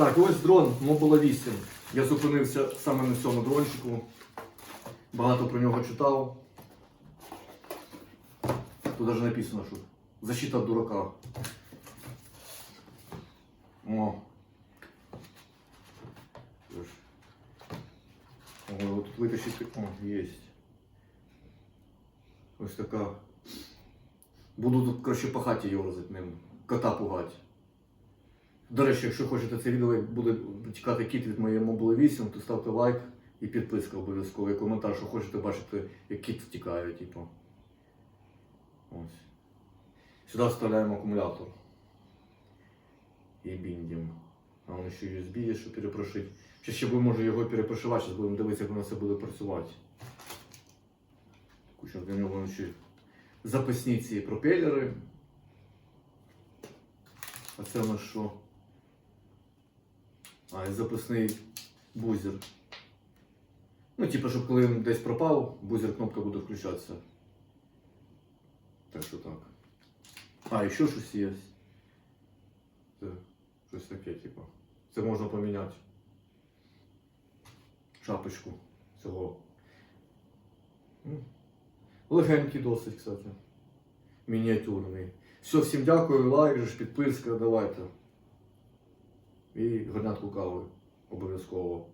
Так, ось дрон Mobile 8. Я зупинився саме на цьому дрончику. Багато про нього читав. Тут навіть написано, що защита дурака. О. Ой, от тут витащити. О, є. Ось така. Буду тут краще по хаті йорзати ним. Кота пугати. До речі, якщо хочете це відео, як буде тікати кіт від моєї Mobile 8, то ставте лайк і підписка обов'язково. І коментар, що хочете бачити, як кіт втікає, типу. Ось. Сюди вставляємо акумулятор. І біндім. А воно ще USB є, що перепрошити. Ще ще будемо може його перепрошивати, зараз будемо дивитися, як воно все буде працювати. Куча для нього ще запасні ці пропелери. А це у нас що? А, і запасний бузер. Ну, типу, щоб коли він десь пропав, бузер кнопка буде включатися. Так що так. А, і ще щось є. Це щось таке, типу. Це можна поміняти. Шапочку цього. Ну, Легенький досить, кстати. Мініатюрний. Все, всім дякую, лайк, підписка, давайте. І горнятку кави обов'язково.